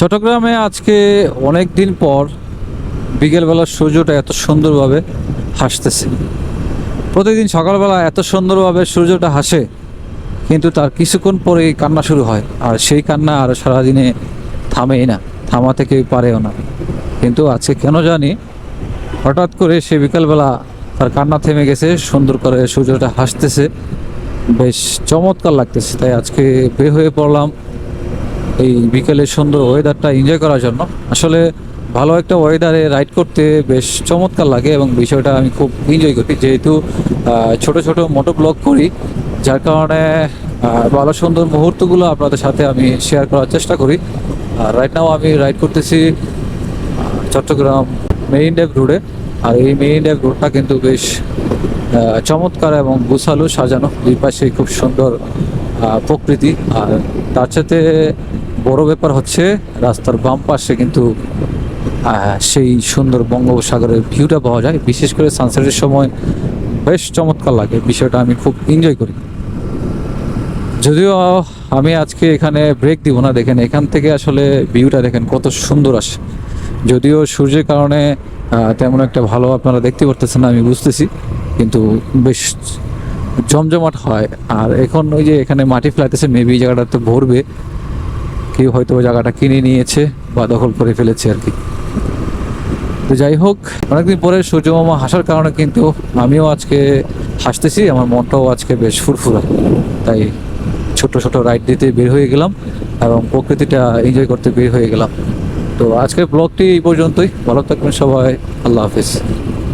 চট্টগ্রামে আজকে অনেক দিন পর বিকেলবেলার সূর্যটা এত সুন্দরভাবে হাসতেছে। প্রতিদিন সকালবেলা এত সুন্দরভাবে সূর্যটা হাসে, কিন্তু তার কিছুক্ষণ পরেই কান্না শুরু হয়, আর সেই কান্না আর সারাদিনে থামেই না থামাতে কেউ পারেও না। কিন্তু আজকে কেন জানি হঠাৎ করে সে বিকালবেলা তার কান্না থেমে গেছে, সুন্দর করে সূর্যটা হাসতেছে। বেশ চমৎকার লাগতেছে, তাই আজকে বের হয়ে পড়লাম এই বিকেলের সুন্দর ওয়েদারটা এনজয় করার জন্য। আসলে ভালো একটা ওয়েদারে রাইড করতে বেশ চমৎকার লাগে এবং বিষয়টা আমি খুব এনজয় করি। যেহেতু ছোট ছোট মোটো ব্লগ করি, যার কারণে ভালো, সুন্দর মুহূর্তগুলো আপনাদের সাথে আমি শেয়ার করার চেষ্টা করি। আর রাইট নাও আমি রাইড করতেছি চট্টগ্রাম মেইন ড্যাব রোডে আর এই মেইন ড্যাব রোডটা কিন্তু বেশ চমৎকার এবং গুছালো, সাজানো। দুই পাশে খুব সুন্দর প্রকৃতি। আর তার সাথে বড় ব্যাপার হচ্ছে, রাস্তার বাম পাশে কিন্তু সেই সুন্দর বঙ্গোপসাগরের ভিউটা পাওয়া যায়। বিশেষ করে সানসেটের সময় বেশ চমৎকার লাগে। বিষয়টা আমি খুব এনজয় করি। যদিও আমি আজকে এখানে ব্রেক দিব না, দেখেন এখান থেকে আসলে ভিউটা দেখেন কত সুন্দর আসে। যদিও সূর্যের কারণে তেমন একটা ভালো আপনারা দেখতে পারতেছেন না, আমি বুঝতেছি। কিন্তু বেশ জমজমাট হয়। আর এখন ওই যে এখানে মাটি ফেলাইতেছে মেবি জায়গাটা তো ভরবে। কেউ হয়তো জায়গাটা কিনে নিয়েছে বা দখল করে ফেলেছে আর কি। তো যাই হোক, অনেকদিন পরে সূর্যমামা হাসার কারণে কিন্তু আমিও আজকে হাসতেছি, আমার মনটাও আজকে বেশ ফুরফুরা। তাই ছোট ছোট রাইড দিতে বের হয়ে গেলাম এবং প্রকৃতিটা এনজয় করতে বের হয়ে গেলাম। তো আজকের ব্লগটি এই পর্যন্তই। ভালো থাকবেন সবাই। আল্লাহ হাফিজ।